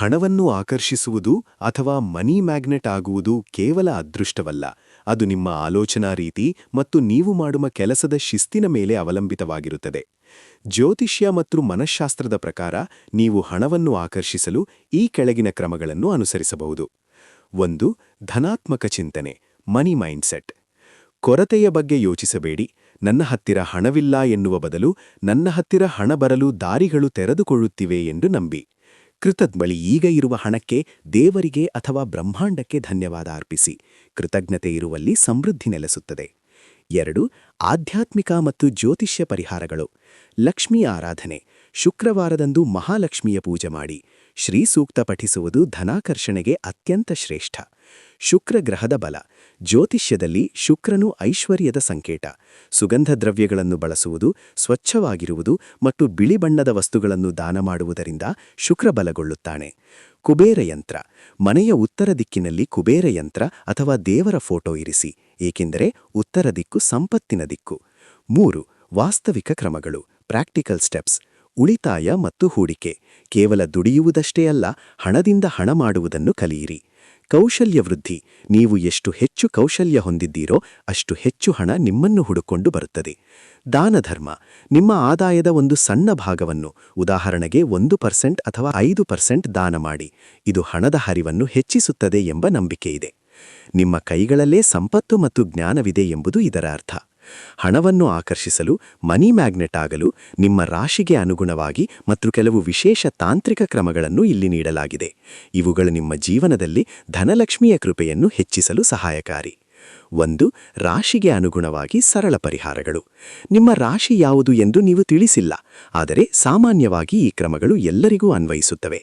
ಹಣವನ್ನು ಆಕರ್ಷಿಸುವುದು ಅಥವಾ money magnet ಆಗುವುದು ಕೇವಲ ಅದೃಷ್ಟವಲ್ಲ. ಅದು ನಿಮ್ಮ ಆಲೋಚನಾ ರೀತಿ ಮತ್ತು ನೀವು ಮಾಡುವ ಕೆಲಸದ ಶಿಸ್ತಿನ ಮೇಲೆ ಅವಲಂಬಿತವಾಗಿರುತ್ತದೆ. ಜ್ಯೋತಿಷ್ಯ ಮತ್ತು ಮನಃಶಾಸ್ತ್ರದ ಪ್ರಕಾರ ನೀವು ಹಣವನ್ನು ಆಕರ್ಷಿಸಲು ಈ ಕೆಳಗಿನ ಕ್ರಮಗಳನ್ನು ಅನುಸರಿಸಬಹುದು. ಒಂದು, ಧನಾತ್ಮಕ ಚಿಂತನೆ, ಮನಿ ಮೈಂಡ್ಸೆಟ್. ಕೊರತೆಯ ಬಗ್ಗೆ ಯೋಚಿಸಬೇಡಿ. ನನ್ನ ಹತ್ತಿರ ಹಣವಿಲ್ಲ ಎನ್ನುವ ಬದಲು ನನ್ನ ಹತ್ತಿರ ಹಣ ಬರಲು ದಾರಿಗಳು ತೆರೆದುಕೊಳ್ಳುತ್ತಿವೆ ಎಂದು ನಂಬಿ. ಕೃತಜ್ಞಳಿ ಈಗ ಇರುವ ಹಣಕ್ಕೆ ದೇವರಿಗೆ ಅಥವಾ ಬ್ರಹ್ಮಾಂಡಕ್ಕೆ ಧನ್ಯವಾದ ಅರ್ಪಿಸಿ. ಕೃತಜ್ಞತೆ ಇರುವಲ್ಲಿ ಸಮೃದ್ಧಿ ನೆಲೆಸುತ್ತದೆ. ಎರಡು, ಆಧ್ಯಾತ್ಮಿಕ ಮತ್ತು ಜ್ಯೋತಿಷ್ಯ ಪರಿಹಾರಗಳು. ಲಕ್ಷ್ಮಿ ಆರಾಧನೆ. ಶುಕ್ರವಾರದಂದು ಮಹಾಲಕ್ಷ್ಮಿಯ ಪೂಜೆ ಮಾಡಿ. ಶ್ರೀ ಸೂಕ್ತ ಪಠಿಸುವುದು ಧನಾಕರ್ಷಣೆಗೆ ಅತ್ಯಂತ ಶ್ರೇಷ್ಠ. ಶುಕ್ರ ಗ್ರಹದ ಬಲ. ಜ್ಯೋತಿಷ್ಯದಲ್ಲಿ ಶುಕ್ರನು ಐಶ್ವರ್ಯದ ಸಂಕೇತ. ಸುಗಂಧ ದ್ರವ್ಯಗಳನ್ನು ಬಳಸುವುದು, ಸ್ವಚ್ಛವಾಗಿರುವುದು ಮತ್ತು ಬಿಳಿ ಬಣ್ಣದ ವಸ್ತುಗಳನ್ನು ದಾನ ಮಾಡುವುದರಿಂದ ಶುಕ್ರ ಬಲಗೊಳ್ಳುತ್ತಾನೆ. ಕುಬೇರ ಯಂತ್ರ. ಮನೆಯ ಉತ್ತರ ದಿಕ್ಕಿನಲ್ಲಿ ಕುಬೇರ ಯಂತ್ರ ಅಥವಾ ದೇವರ ಫೋಟೋ ಇರಿಸಿ, ಏಕೆಂದರೆ ಉತ್ತರ ದಿಕ್ಕು ಸಂಪತ್ತಿನ ದಿಕ್ಕು. ಮೂರು, ವಾಸ್ತವಿಕ ಕ್ರಮಗಳು, ಪ್ರಾಕ್ಟಿಕಲ್ ಸ್ಟೆಪ್ಸ್. ಉಳಿತಾಯ ಮತ್ತು ಹೂಡಿಕೆ. ಕೇವಲ ದುಡಿಯುವುದಷ್ಟೇ ಅಲ್ಲ, ಹಣದಿಂದ ಹಣ ಮಾಡುವುದನ್ನು ಕಲಿಯಿರಿ. ಕೌಶಲ್ಯ ವೃದ್ಧಿ ನೀವು ಎಷ್ಟು ಹೆಚ್ಚು ಕೌಶಲ್ಯ ಹೊಂದಿದ್ದೀರೋ ಅಷ್ಟು ಹೆಚ್ಚು ಹಣ ನಿಮ್ಮನ್ನು ಹುಡುಕೊಂಡು ಬರುತ್ತದೆ. ದಾನಧರ್ಮ. ನಿಮ್ಮ ಆದಾಯದ ಒಂದು ಸಣ್ಣ ಭಾಗವನ್ನು ಉದಾಹರಣೆಗೆ ಒಂದು ಪರ್ಸೆಂಟ್ ಅಥವಾ ಐದು ಪರ್ಸೆಂಟ್ ದಾನ ಮಾಡಿ. ಇದು ಹಣದ ಹರಿವನ್ನು ಹೆಚ್ಚಿಸುತ್ತದೆ ಎಂಬ ನಂಬಿಕೆಯಿದೆ. ನಿಮ್ಮ ಕೈಗಳಲ್ಲೇ ಸಂಪತ್ತು ಮತ್ತು ಜ್ಞಾನವಿದೆ ಎಂಬುದು ಇದರ ಅರ್ಥ. ಹಣವನ್ನು ಆಕರ್ಷಿಸಲು, ಮನಿ ಮ್ಯಾಗ್ನೆಟ್ ಆಗಲು, ನಿಮ್ಮ ರಾಶಿಗೆ ಅನುಗುಣವಾಗಿ ಮತ್ತು ಕೆಲವು ವಿಶೇಷ ತಾಂತ್ರಿಕ ಕ್ರಮಗಳನ್ನು ಇಲ್ಲಿ ನೀಡಲಾಗಿದೆ. ಇವುಗಳು ನಿಮ್ಮ ಜೀವನದಲ್ಲಿ ಧನಲಕ್ಷ್ಮಿಯ ಕೃಪೆಯನ್ನು ಹೆಚ್ಚಿಸಲು ಸಹಾಯಕಾರಿ. ಒಂದು ರಾಶಿಗೆ ಅನುಗುಣವಾಗಿ ಸರಳ ಪರಿಹಾರಗಳು. ನಿಮ್ಮ ರಾಶಿ ಯಾವುದು ಎಂದು ನೀವು ತಿಳಿಸಿಲ್ಲ, ಆದರೆ ಸಾಮಾನ್ಯವಾಗಿ ಈ ಕ್ರಮಗಳು ಎಲ್ಲರಿಗೂ ಅನ್ವಯಿಸುತ್ತವೆ.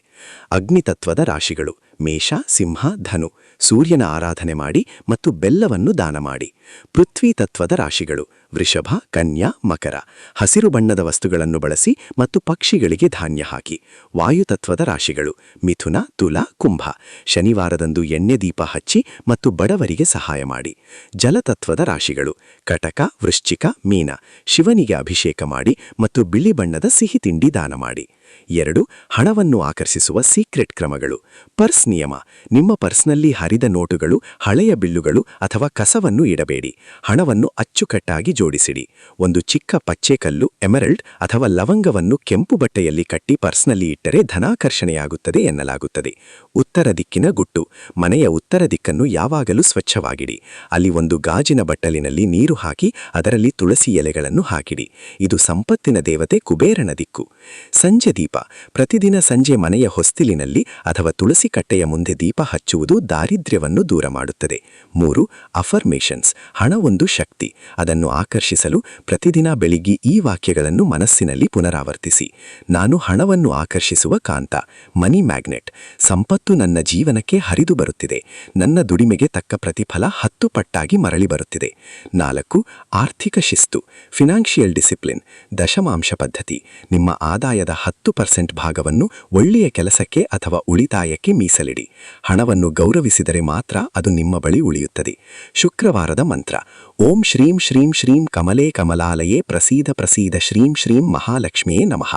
ಅಗ್ನಿತತ್ವದ ರಾಶಿಗಳು, ಮೇಷ, ಸಿಂಹ, ಧನು, ಸೂರ್ಯನ ಆರಾಧನೆ ಮಾಡಿ ಮತ್ತು ಬೆಲ್ಲವನ್ನು ದಾನ ಮಾಡಿ. ಪೃಥ್ವಿ ತತ್ವದ ರಾಶಿಗಳು, ವೃಷಭ, ಕನ್ಯಾ, ಮಕರ, ಹಸಿರು ಬಣ್ಣದ ವಸ್ತುಗಳನ್ನು ಬಳಸಿ ಮತ್ತು ಪಕ್ಷಿಗಳಿಗೆ ಧಾನ್ಯ ಹಾಕಿ. ವಾಯುತತ್ವದ ರಾಶಿಗಳು, ಮಿಥುನ, ತುಲಾ, ಕುಂಭ, ಶನಿವಾರದಂದು ಎಣ್ಣೆ ದೀಪ ಹಚ್ಚಿ ಮತ್ತು ಬಡವರಿಗೆ ಸಹಾಯ ಮಾಡಿ. ಜಲತತ್ವದ ರಾಶಿಗಳು ಕಟಕ, ವೃಶ್ಚಿಕ, ಮೀನ, ಶಿವನಿಗೆ ಅಭಿಷೇಕ ಮಾಡಿ ಮತ್ತು ಬಿಳಿ ಬಣ್ಣದ ಸಿಹಿ ತಿಂಡಿ ದಾನ ಮಾಡಿ. ಎರಡು, ಹಣವನ್ನು ಆಕರ್ಷಿಸುವ ಸೀಕ್ರೆಟ್ ಕ್ರಮಗಳು. ಪರ್ಸ್ ನಿಯಮ, ನಿಮ್ಮ ಪರ್ಸ್ನಲ್ಲಿ ಹರಿದ ನೋಟುಗಳು, ಹಳೆಯ ಬಿಲ್ಲುಗಳು ಅಥವಾ ಕಸವನ್ನು ಇಡಬೇಡಿ. ಹಣವನ್ನು ಅಚ್ಚುಕಟ್ಟಾಗಿ ಜೋಡಿಸಿಡಿ. ಒಂದು ಚಿಕ್ಕ ಪಚ್ಚೆಕಲ್ಲು ಎಮರಲ್ಡ್ ಅಥವಾ ಲವಂಗವನ್ನು ಕೆಂಪು ಬಟ್ಟೆಯಲ್ಲಿ ಕಟ್ಟಿ ಪರ್ಸ್ನಲ್ಲಿ ಇಟ್ಟರೆ ಧನಾಕರ್ಷಣೆಯಾಗುತ್ತದೆ ಎನ್ನಲಾಗುತ್ತದೆ. ಉತ್ತರ ದಿಕ್ಕಿನ ಗುಟ್ಟು, ಮನೆಯ ಉತ್ತರ ದಿಕ್ಕನ್ನು ಯಾವಾಗಲೂ ಸ್ವಚ್ಛವಾಗಿಡಿ. ಅಲ್ಲಿ ಒಂದು ಗಾಜಿನ ಬಟ್ಟಲಿನಲ್ಲಿ ನೀರು ಹಾಕಿ, ಅದರಲ್ಲಿ ತುಳಸಿ ಎಲೆಗಳನ್ನು ಹಾಕಿಡಿ. ಇದು ಸಂಪತ್ತಿನ ದೇವತೆ ಕುಬೇರನ ದಿಕ್ಕು. ಸಂಜೆ ದೀಪ. ಪ್ರತಿದಿನ ಸಂಜೆ ಮನೆಯ ಹೊಸ್ತಿಲಿನಲ್ಲಿ ಅಥವಾ ತುಳಸಿ ಕಟ್ಟೆಯ ಮುಂದೆ ದೀಪ ಹಚ್ಚುವುದು ದಾರಿದ್ರ್ಯವನ್ನು ದೂರ ಮಾಡುತ್ತದೆ ಮೂರು ಅಫರ್ಮೇಷನ್ಸ್ ಹಣ ಒಂದು ಶಕ್ತಿ. ಅದನ್ನು ಆಕರ್ಷಿಸಲು ಪ್ರತಿದಿನ ಬೆಳಿಗ್ಗೆ ಈ ವಾಕ್ಯಗಳನ್ನು ಮನಸ್ಸಿನಲ್ಲಿ ಪುನರಾವರ್ತಿಸಿ. ನಾನು ಹಣವನ್ನು ಆಕರ್ಷಿಸುವ ಕಾಂತ, ಮನಿ ಮ್ಯಾಗ್ನೆಟ್. ಸಂಪತ್ತು ನನ್ನ ಜೀವನಕ್ಕೆ ಹರಿದು ಬರುತ್ತಿದೆ. ನನ್ನ ದುಡಿಮೆಗೆ ತಕ್ಕ ಪ್ರತಿಫಲ ಹತ್ತು ಪಟ್ಟಾಗಿ ಮರಳಿ ಬರುತ್ತಿದೆ. ನಾಲ್ಕು, ಆರ್ಥಿಕ ಶಿಸ್ತು. ಫಿನಾನ್ಷಿಯಲ್ ಡಿಸಿಪ್ಲಿನ್ ದಶಮಾಂಶ ಪದ್ಧತಿ. ನಿಮ್ಮ ಆದಾಯದ ಹತ್ತು ಪರ್ಸೆಂಟ್ ಭಾಗವನ್ನು ಒಳ್ಳೆಯ ಕೆಲಸಕ್ಕೆ ಅಥವಾ ಉಳಿತಾಯಕ್ಕೆ ಮೀಸಲಿಡಿ. ಹಣವನ್ನು ಗೌರವಿಸಿದರೆ ಮಾತ್ರ ಅದು ನಿಮ್ಮ ಬಳಿ ಉಳಿಯುತ್ತದೆ. ಶುಕ್ರವಾರದ ಮಂತ್ರ. ಓಂ ಶ್ರೀಂ ಶ್ರೀಂ ಶ್ರೀಂ ಕಮಲೇ ಕಮಲಾಲಯೇ ಪ್ರಸೀದ ಪ್ರಸೀದ ಶ್ರೀಂ ಶ್ರೀಂ ಮಹಾಲಕ್ಷ್ಮಿಯೇ ನಮಃ.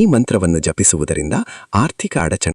ಈ ಮಂತ್ರವನ್ನು ಜಪಿಸುವುದರಿಂದ ಆರ್ಥಿಕ ಅಡಚಣೆ